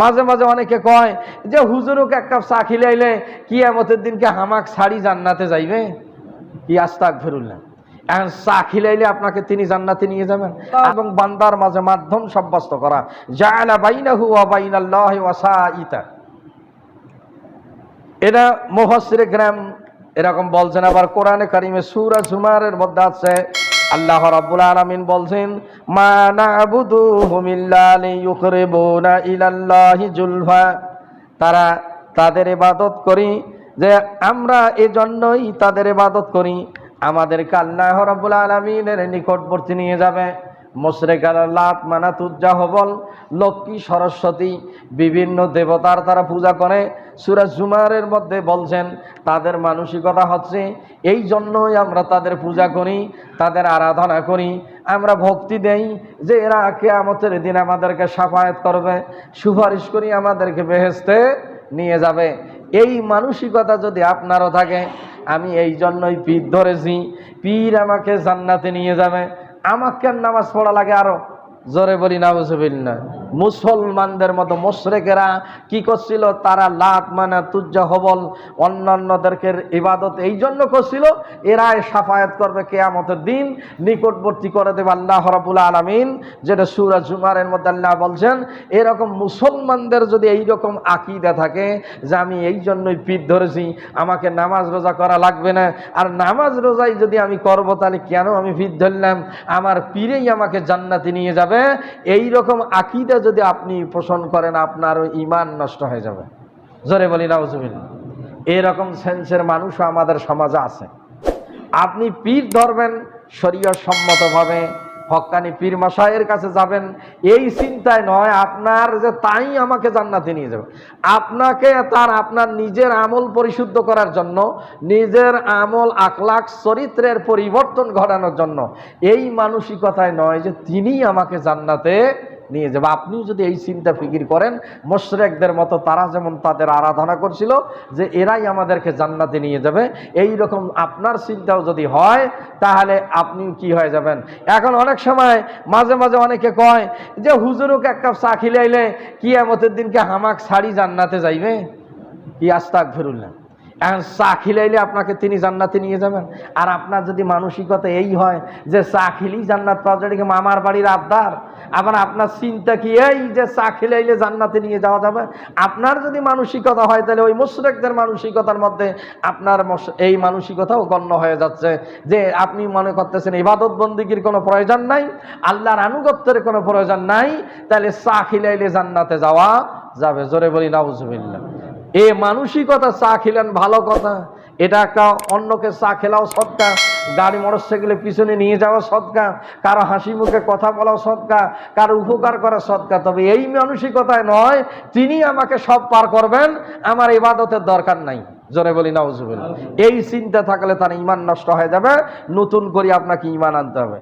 মাঝে মাঝে অনেকে কয় যে হুজুরক এক কাপ চা খিলাইলে কিয়ামতের দিনকে হামাক শাড়ি জান্নাতে যাইবে? কি আস্তাক ফেরুল্লাহ এখন চা খিলাইলে আপনাকে তিনি জান্নাতে নিয়ে যাবেন। এবং বান্দার মাঝে মাধ্যম সাব্যস্ত করা। জায়লা বাইনাহু বাইনাল্লাহি ওয়া সাইতা এটা মুফাসসিরে গ্রাম এরকম বলছেন। আবার কোরআনে কারিমে সূরা জুমারের মধ্যে আছে আল্লাহ রাব্বুল আলামিন বলছেন, মা না'বুদুহুম ইল্লা লিয়ুকরিবুনা ইলাল্লাহি জুলফা। তারা তাদের ইবাদত করি যে আমরা এজন্যই তাদের ইবাদত করি। আমাদেরকে আল্লাহ রাব্বুল আলামিনের নিকটবর্তী নিয়ে যাবে। মুশরিক লাত মানাতুজ্জা হবল লক্ষ্মী সরস্বতী বিভিন্ন দেবতার তারা পূজা করে। সুরাজ জুমারের মধ্যে বলছেন, তাদের মানসিকতা হচ্ছে এই জন্যই আমরা তাদের পূজা করি, তাদের আরাধনা করি, আমরা ভক্তি দেই, যে এরা কেয়ামতের দিন আমাদেরকে সাফায়াত করবে, সুপারিশ করি আমাদেরকে বেহেস্তে নিয়ে যাবে। এই মানসিকতা যদি আপনারও থাকে, আমি এই জন্যই পীর ধরেছি, পীর আমাকে জান্নাতে নিয়ে যাবে, আমাকে নামাজ পড়া লাগে আরও। জোরে বলি না মুসলমানদের মতো মোশরেকেরা কি করছিল? তারা লাত মানে তুজ্জা হবল, অন্যান্যদেরকে ইবাদত এই জন্য করছিল, এরাই সাফায়াত করবে কেয়ামতের দিন, নিকটবর্তী করে দেবে আল্লাহ রাবুল আলমিন, যেটা সুরা জুমারের মধ্যে আল্লাহ বলছেন, এরকম মুসলমানদের যদি এই রকম আকিদা থাকে যে আমি এই জন্যই পিঠ ধরেছি, আমাকে নামাজ রোজা করা লাগবে না, আর নামাজ রোজাই যদি আমি করব, তাহলে কেন আমি পিঠ ধরলাম? আমার পীরেই আমাকে জান্নাতি নিয়ে যাবে? এই রকম আকিদা যদি আপনি পোষণ করেন, আপনার ইমান নষ্ট হয়ে যাবে। জোরে বলি নাউজুবিল এরকম সেন্সের মানুষও আমাদের সমাজে আছে। আপনি পীর ধরবেন শরীয় সম্মতভাবে হক্কানি পীর মশাইয়ের কাছে যাবেন, এই চিন্তায় নয়, আপনার যে তাই আমাকে জান্নাতে নিয়ে যাবে। আপনাকে তার আপনার নিজের আমল পরিশুদ্ধ করার জন্য, নিজের আমল আখলাখ চরিত্রের পরিবর্তন ঘটানোর জন্য, এই মানসিকতায় নয় যে তিনি আমাকে জান্নাতে নিয়ে যাবে। আপনিও যদি এই চিন্তা ফিকির করেন, মোশরেকদের মতো তারা যেমন তাদের আরাধনা করছিল, যে এরাই আমাদেরকে জান্নাতে নিয়ে যাবে এই রকম আপনার চিন্তাও যদি হয়, তাহলে আপনি কি হয়ে যাবেন? এখন অনেক সময় মাঝে মাঝে অনেকে কয় যে, হুজুরকে এক কাপ চা খিলাইলে কিয়ামতের দিনকে হামাক শাড়ি জান্নাতে যাইবে? কি আস্তাক ফেরুল্লাহ এখন চা খিলাইলে আপনাকে তিনি জান্নাতে নিয়ে যাবেন। আর আপনার যদি মানসিকতা এই হয় যে চা খিলি জান্নাত পাওয়া যায় মামার বাড়ির আবদার? আবার আপনার চিন্তা কি এই যে চা খিলাইলে জান্নাতে নিয়ে যাওয়া যাবে? আপনার যদি মানসিকতা হয়, তাহলে ওই মুশরেকদের মানসিকতার মধ্যে আপনার এই মানসিকতাও গণ্য হয়ে যাচ্ছে। যে আপনি মনে করতেছেন, ইবাদত বন্দিগির কোনো প্রয়োজন নাই, আল্লাহর আনুগত্যের কোনো প্রয়োজন নাই, তাহলে চা খিলাইলে জান্নাতে যাওয়া যাবে। জোরে বলি, নাউজুবিল্লাহ। এ মানসিকতা চা খেলেন ভালো কথা। এটা একটা অন্যকে চা খেলাও সৎকা। গাড়ি মোটর সাইকেলে পিছনে নিয়ে যাওয়া সৎকা। কারও হাসি মুখে কথা বলাও সৎকা। কারও উপকার করা সৎকা। তবে এই মানসিকতায় নয়, তিনি আমাকে সব পার করবেন। আমার ইবাদতের দরকার নাই। জোরে বলি, নাউজুবিল্লাহ। এই চিন্তা থাকলে তার ইমান নষ্ট হয়ে যাবে। নতুন করে আপনাকে ইমান আনতে হবে।